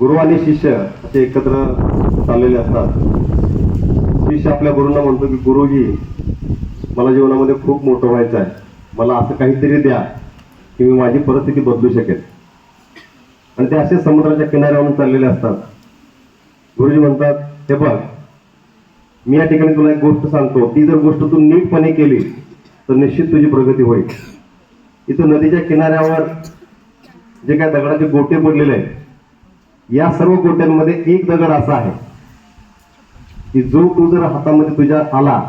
गुरु आणि शिष्य असे एकत्र चाललेले असतात. शिष्य आपल्या गुरुंना म्हणतो की गुरुजी मला जीवनामध्ये खूप मोठं व्हायचं आहे. मला असं काहीतरी द्या की मी माझी परिस्थिती बदलू शकेल आणि ते असे समुद्राच्या किनाऱ्यावरून चाललेले असतात. गुरुजी म्हणतात हे बघ मी या ठिकाणी तुला एक गोष्ट सांगतो. ती जर गोष्ट तू नीटपणे केली तर निश्चित तुझी प्रगती होईल. इथं नदीच्या किनाऱ्यावर जे काय दगडाचे गोटे पडलेले आहेत या सर्व गोट्यांमध्ये एक दगड असा आहे की जो तू जर हातामध्ये तुझ्या आला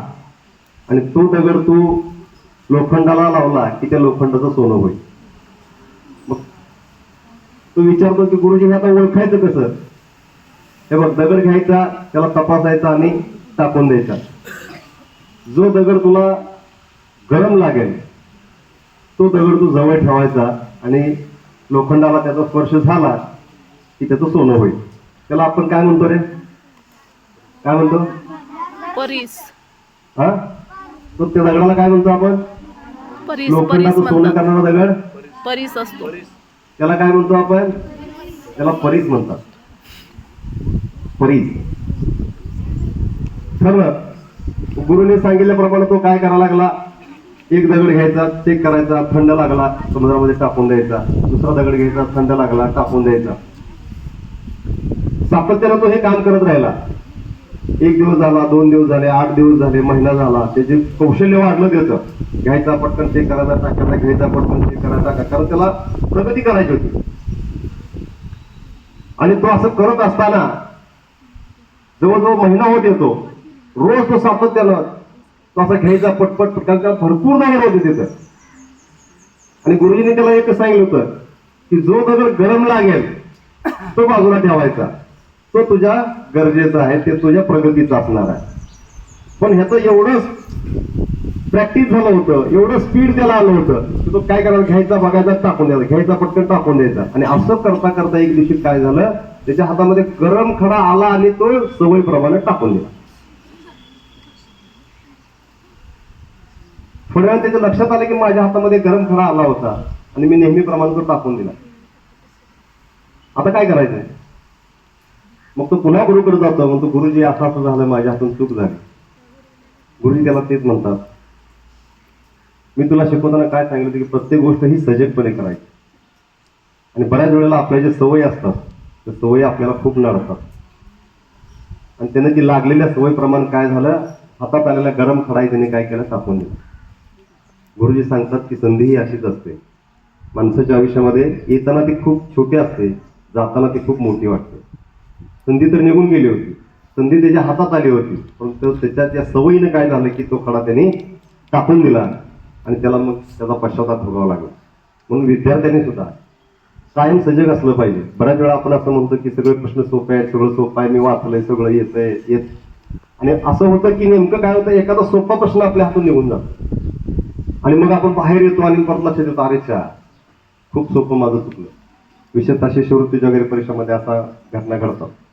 आणि तो दगड तू लोखंडाला लावला की त्या लोखंडाचं सोनं होईल. मग तू विचारतो की गुरुजी आता ओळखायचं कसं? हे बघ दगड घ्यायचा त्याला तपासायचा आणि टाकून द्यायचा. जो दगड तुला गरम लागेल तो दगड तू जवळ ठेवायचा आणि लोखंडाला त्याचा स्पर्श झाला की त्याचं सोनं होईल. त्याला आपण काय म्हणतो रे? काय म्हणतो? परीस. हा? तो त्या दगडाला काय म्हणतो आपण? परीस परीस लोखंडाचं सोनं करणारा दगड? परीस असतो. त्याला काय म्हणतो आपण? त्याला परीस म्हणतात. परीस. ठरलं गुरुने सांगितल्याप्रमाणे तो काय करायला लागला? एक दगड घ्यायचा चेक करायचा थंड लागला समुद्रामध्ये टाकून द्यायचा. दुसरा दगड घ्यायचा थंड लागला टाकून द्यायचा. सातत्यानं तो हे काम करत राहिला. एक दिवस झाला दोन दिवस झाले आठ दिवस झाले महिना झाला त्याचे कौशल्य वाढलं त्याचं. घ्यायचा पटकन चेक करायचा टाकायचा घ्यायचा पटकन चेक करायचा का कारण त्याला प्रगती करायची होती. आणि तो असं करत असताना जवळजवळ महिना होत येतो. रोज तो सातत्यानं तो असा घ्यायचा पटपट कारण भरपूर दगड होते तिथं. आणि गुरुजीने त्याला एकच सांगितलं होतं की जो दगड गरम लागेल तो बाजूला ठेवायचा. तो तुझ्या गरजेचा आहे ते तुझ्या प्रगतीचं असणार आहे. पण ह्याचं एवढं प्रॅक्टिस झालं होतं एवढं स्पीड त्याला आलं होतं की तो काय करायला घ्यायचा बघायचा टाकून द्यायचा घ्यायचा पटकन टाकून द्यायचा. आणि असं करता करता एक दिवशी काय झालं त्याच्या हातामध्ये गरम खडा आला आणि तो सवयीप्रमाणे टाकून दिला. थोड्या वेळ त्याच्या लक्षात आलं की माझ्या हातामध्ये गरम खडा आला होता आणि मी नेहमीप्रमाणे तो टाकून दिला. आता काय करायचंय? मग तो पुन्हा गुरुकडे जातो. म्हणतो गुरुजी असं असं झालं माझ्या हातून चूक झाली. गुरुजी त्याला तेच म्हणतात. मी तुला शिकवताना काय सांगितलं की प्रत्येक गोष्ट ही सजगपणे करायची. आणि बऱ्याच वेळेला आपल्या ज्या सवयी असतात त्या सवयी आपल्याला खूप नडतात. आणि त्याने जी लागलेल्या सवयीप्रमाणे काय झालं? हातात आलेल्या गरम खडाई त्याने काय केलं? टाकून दिलं. गुरुजी सांगतात की संधी ही अशीच असते. माणसाच्या आयुष्यामध्ये येताना ती खूप छोटी असते जाताना ती खूप मोठी वाटते. संधी तर निघून गेली होती. संधी त्याच्या हातात आली होती. परंतु त्याच्या त्या सवयीनं काय झालं की तो खडा त्याने टाकून दिला आणि त्याला मग त्याचा पश्चाताप भोगावा लागला. म्हणून विद्यार्थ्यांनी सुद्धा कायम सजग असलं पाहिजे. बऱ्याच वेळा आपण असं म्हणतो की सगळे प्रश्न सोपे आहेत सगळं सोपं आहे मी वाचलंय सगळं येतंय येत. आणि असं होतं की नेमकं काय होतं एखादा सोपा प्रश्न आपल्या हातून निघून जातो. आणि मग आपण बाहेर येतो आणि परत लक्षात येतो अरे खूप सोपं माझं चुकलं. विशेषतः शिष्यवृत्ती वगैरे परीक्षामध्ये असा घटना घडतात.